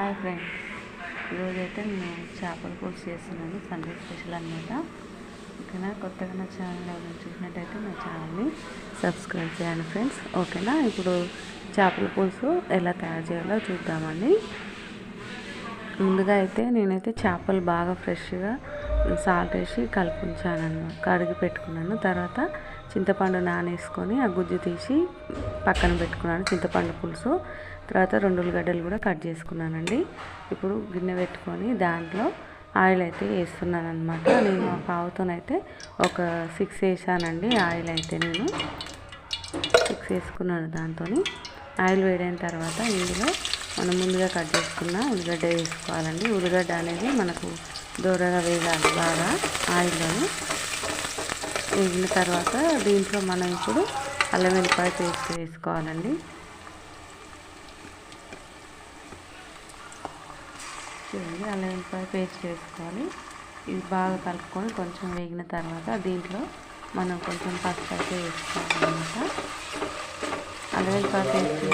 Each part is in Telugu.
హాయ్ ఫ్రెండ్స్ ఈరోజైతే నేను చేపల పులుసు చేస్తున్నాను సండే స్పెషల్ అనమాట ఓకేనా? కొత్తగా నా ఛానల్ ఎవరైనా చూసినట్టయితే నా ఛానల్ని సబ్స్క్రైబ్ చేయండి ఫ్రెండ్స్. ఓకేనా? ఇప్పుడు చేపల పులుసు ఎలా తయారు చేయాలో చూద్దామండి. ముందుగా అయితే నేనైతే చేపలు బాగా ఫ్రెష్గా సాల్ట్ వేసి కలిపి ఉంచాను కడిగి పెట్టుకున్నాను. తర్వాత చింతపండు నానేసుకొని ఆ గుజ్జు తీసి పక్కన పెట్టుకున్నాను చింతపండు పులుసు. తర్వాత రెండు ఉల్లిగడ్డలు కూడా కట్ చేసుకున్నానండి. ఇప్పుడు గిన్నె పెట్టుకొని దాంట్లో ఆయిల్ అయితే వేస్తున్నాను అనమాట నేను పావుతోనైతే ఒక సిక్స్ వేసానండి ఆయిల్ అయితే నేను. సిక్స్ వేసుకున్నాను దాంతో ఆయిల్ వేడైన తర్వాత ఇందులో మనం ముందుగా కట్ చేసుకున్న ఉల్లిగడ్డ వేసుకోవాలండి. ఉల్లిగడ్డ అనేది మనకు దూరగా వేయాలి బాగా ఆయిల్లోని. వేగిన తర్వాత దీంట్లో మనం ఇప్పుడు అల్లం వెల్లిపాయ పేస్ట్ వేసుకోవాలండి. చూడండి అల్లం వెల్లిపాయ పేస్ట్ వేసుకోవాలి. ఇది బాగా కలుపుకొని కొంచెం వేగిన తర్వాత దీంట్లో మనం కొంచెం పసుపు అయితే వేసుకోవాలన్నమాట. అల్లం వెల్లిపాయ పేస్ట్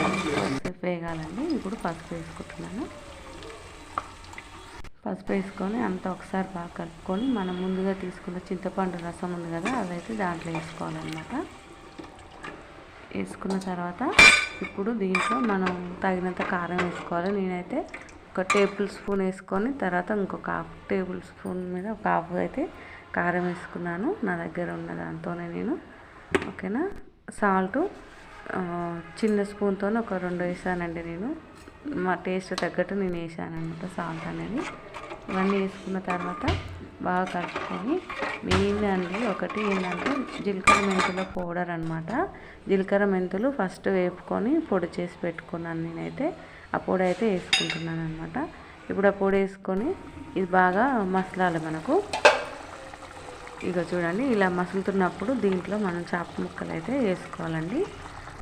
పసుపు వేగాలండి. ఇప్పుడు పసుపు వేసుకుంటున్నాను. పసుపు వేసుకొని అంతా ఒకసారి బాగా కలుపుకొని మనం ముందుగా తీసుకున్న చింతపండు రసం ఉంది కదా అదైతే దాంట్లో వేసుకోవాలన్నమాట. వేసుకున్న తర్వాత ఇప్పుడు దీంట్లో మనం తగినంత కారం వేసుకోవాలి. నేనైతే ఒక టేబుల్ స్పూన్ వేసుకొని తర్వాత ఇంకొక హాఫ్ టేబుల్ స్పూన్ మీద ఒక హాఫ్ అయితే కారం వేసుకున్నాను నా దగ్గర ఉన్న దాంతోనే నేను. ఓకేనా? సాల్ట్ చిన్న స్పూన్తో ఒక రెండు వేసానండి నేను. మా టేస్ట్ తగ్గట్టు నేను వేసాను అనమాట సాల్ట్ అనేది. ఇవన్నీ వేసుకున్న తర్వాత బాగా కలుపుకొని మెయిన్ అండి ఒకటి ఏంటంటే జీలకర్ర మెంతుల పౌడర్ అనమాట జీలకర్ర మెంతులు ఫస్ట్ వేపుకొని పొడి చేసి పెట్టుకున్నాను నేనైతే. ఆ పొడి అయితే వేసుకుంటున్నాను అనమాట ఇప్పుడు ఆ పొడి వేసుకొని ఇది బాగా మసలాలి మనకు. ఇక చూడండి ఇలా మసులుతున్నప్పుడు దీంట్లో మనం చేప ముక్కలు అయితే వేసుకోవాలండి.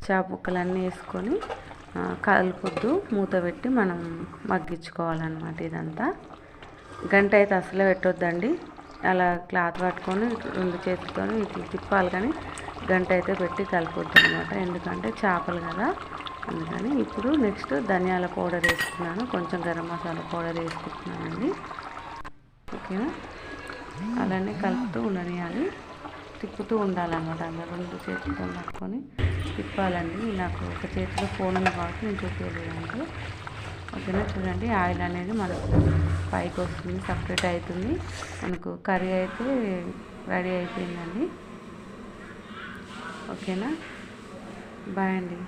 చేప ముక్కలు అన్నీ వేసుకొని కలుపుద్దు. మూత పెట్టి మనం మగ్గించుకోవాలన్నమాట ఇదంతా. గంట అయితే అసలే పెట్టొద్దండి. అలా క్లాత్ పట్టుకొని రెండు చేతులతో ఇట్లా తిప్పాలి కానీ గంట అయితే పెట్టి కలిపొద్దు అనమాట ఎందుకంటే చేపలు కదా. అందుకని ఇప్పుడు నెక్స్ట్ ధనియాల పౌడర్ వేసుకున్నాను. కొంచెం గరం మసాలా పౌడర్ వేసుకుంటున్నానండి. ఓకేనా? అలానే కలుపుతూ ఉండనియాలి. తిప్పుతూ ఉండాలన్నమాట అందులో రెండు చేతులతో పట్టుకొని తిప్పాలండి. నాకు ఒక చేతిలో ఫోన్ ఉంది కాబట్టి నేను చూపించలేదు ఓకేనా? చూడండి ఆయిల్ అనేది మనకు పైకి వస్తుంది సపరేట్ అవుతుంది. మనకు కర్రీ అయితే రెడీ అయిపోయిందండి. ఓకేనా? బాయ్ అండి.